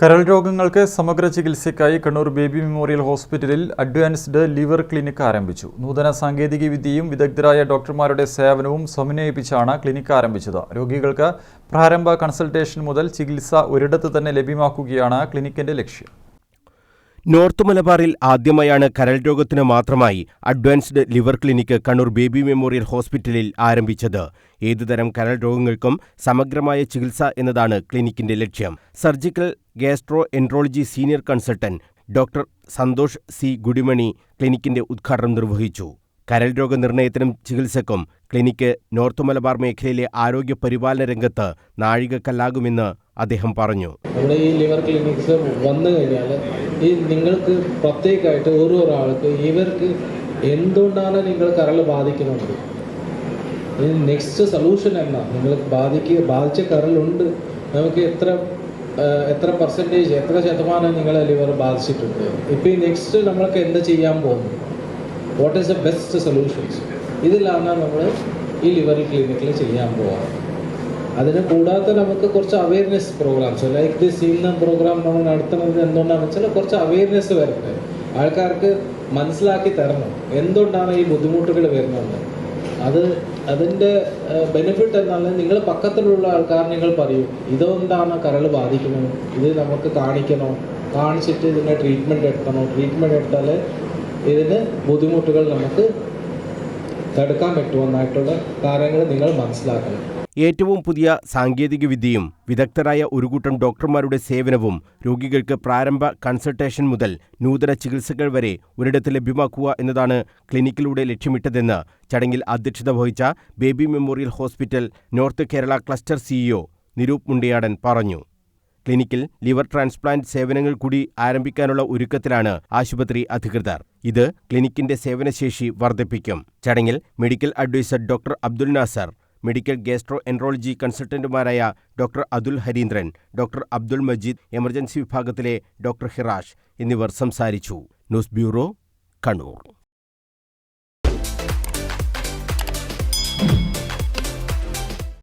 കരൾ രോഗങ്ങൾക്ക് സമഗ്ര ചികിത്സയ്ക്കായി കണ്ണൂർ ബേബി മെമ്മോറിയൽ ഹോസ്പിറ്റലിൽ അഡ്വാൻസ്ഡ് ലിവർ ക്ലിനിക് ആരംഭിച്ചു. നൂതന സാങ്കേതിക വിദ്യയും വിദഗ്ധരായ ഡോക്ടർമാരുടെ സേവനവും സമന്വയിപ്പിച്ചാണ് ക്ലിനിക് ആരംഭിച്ചത്. രോഗികൾക്ക് പ്രാരംഭ കൺസൾട്ടേഷൻ മുതൽ ചികിത്സ ഒരിടത്ത് തന്നെ ലഭ്യമാക്കുകയാണ് ക്ലിനിക്കിന്റെ ലക്ഷ്യം. നോർത്ത് മലബാറിൽ ആദ്യമായാണ് കരൾ രോഗത്തിന് മാത്രമായി advanced liver clinic Kannur Baby Memorial ഹോസ്പിറ്റലിൽ ആരംഭിച്ചത്. ഏതുതരം കരൾ രോഗങ്ങൾക്കും സമഗ്രമായ ചികിത്സ എന്നതാണ് ക്ലിനിക്കിന്റെ ലക്ഷ്യം. Surgical gastroenterology senior consultant doctor Santhosh C. Gudimani ക്ലിനിക്കിന്റെ ഉദ്ഘാടനം നിർവഹിച്ചു. കരൾ രോഗനിർണയത്തിനും ചികിത്സക്കും ക്ലിനിക്ക് നോർത്ത് മലബാർ മേഖലയിലെ ആരോഗ്യ പരിപാലന രംഗത്ത് നാഴികക്കല്ലാകുമെന്ന് അദ്ദേഹം പറഞ്ഞു. നമ്മുടെ ഈ ലിവർ ക്ലിനിക്സ് വന്നു കഴിഞ്ഞാൽ ഈ നിങ്ങൾക്ക് പ്രത്യേകമായിട്ട് ഓരോ ഒരാൾക്ക് ഇവർക്ക് എന്തുകൊണ്ടാണ് നിങ്ങൾ കരൾ ബാധിക്കുന്നത്? നെക്സ്റ്റ് സൊല്യൂഷൻ എന്നാ? നിങ്ങൾ ബാധിക്കുക ബാധിച്ച കരളുണ്ട്. നമുക്ക് എത്ര എത്ര പെർസെന്റേജ് എത്ര ശതമാനം നിങ്ങളെ ലിവർ ബാധിച്ചിട്ടുണ്ട്? ഇപ്പോൾ ഈ നെക്സ്റ്റ് നമ്മൾക്ക് എന്ത് ചെയ്യാൻ പോകുന്നു what is the best solutions ഇതിലാണ് നമ്മൾ ഈ ലിവർ ക്ലിനിക്കിൽ ചെയ്യാൻ പോകാറ് അതിന് കൂടാതെ നമുക്ക് കുറച്ച് അവയർനെസ് പ്രോഗ്രാംസ് ലൈക്ക് ദിസ് ഇന്ന പ്രോഗ്രാം നമ്മൾ നടത്തുന്നത് എന്തുകൊണ്ടാണെന്ന് വെച്ചാൽ കുറച്ച് അവയർനെസ് വരട്ടെ. ആൾക്കാർക്ക് മനസ്സിലാക്കി തരണം. എന്തുകൊണ്ടാണ് ഈ ബുദ്ധിമുട്ടുകൾ വരുന്നത്? അത് അതിന്റെ ബെനിഫിറ്റ് എന്നാൽ നിങ്ങൾ പക്കത്തിലുള്ള ആൾക്കാർ നിങ്ങൾ പറയൂ. ഇതുകൊണ്ടാണ് കരൾ ബാധിക്കുന്നത്? ഇത് നമുക്ക് കാണിക്കണോ? കാണിച്ചിട്ട് ഇതിന്റെ ട്രീറ്റ്മെന്റ് എടുക്കണോ? ട്രീറ്റ്മെന്റ് എടുത്താൽ ഇതിന് ബുദ്ധിമുട്ടുകൾ നമുക്ക് തടുക്കാൻ പറ്റുമെന്നായിട്ടുള്ള കാര്യങ്ങൾ നിങ്ങൾ മനസ്സിലാക്കണം. ഏറ്റവും പുതിയ സാങ്കേതിക വിദ്യയും വിദഗ്ധരായ ഒരു കൂട്ടം ഡോക്ടർമാരുടെ സേവനവും രോഗികൾക്ക് പ്രാരംഭ കൺസൾട്ടേഷൻ മുതൽ നൂതന ചികിത്സകൾ വരെ ഒരിടത്ത് ലഭ്യമാക്കുക എന്നതാണ് ക്ലിനിക്കിലൂടെ ലക്ഷ്യമിട്ടതെന്ന് ചടങ്ങിൽ അധ്യക്ഷത വഹിച്ച Baby Memorial hospital North Kerala cluster CEO Niroop Mundiyadan പറഞ്ഞു. ക്ലിനിക്കിൽ ലിവർ ട്രാൻസ്പ്ലാന്റ് സേവനങ്ങൾ കൂടി ആരംഭിക്കാനുള്ള ഒരുക്കത്തിലാണ് ആശുപത്രി അധികൃതർ. ഇത് ക്ലിനിക്കിന്റെ സേവനശേഷി വർദ്ധിപ്പിക്കും. ചടങ്ങിൽ medical adviser doctor Abdul Nasser medical gastroenterology കൺസൾട്ടന്റുമാരായ doctor Atul Harindran doctor Abdul Majeed emergency വിഭാഗത്തിലെ ഡോക്ടർ ഹിറാഷ് എന്നിവർ സംസാരിച്ചു. News bureau Kannur.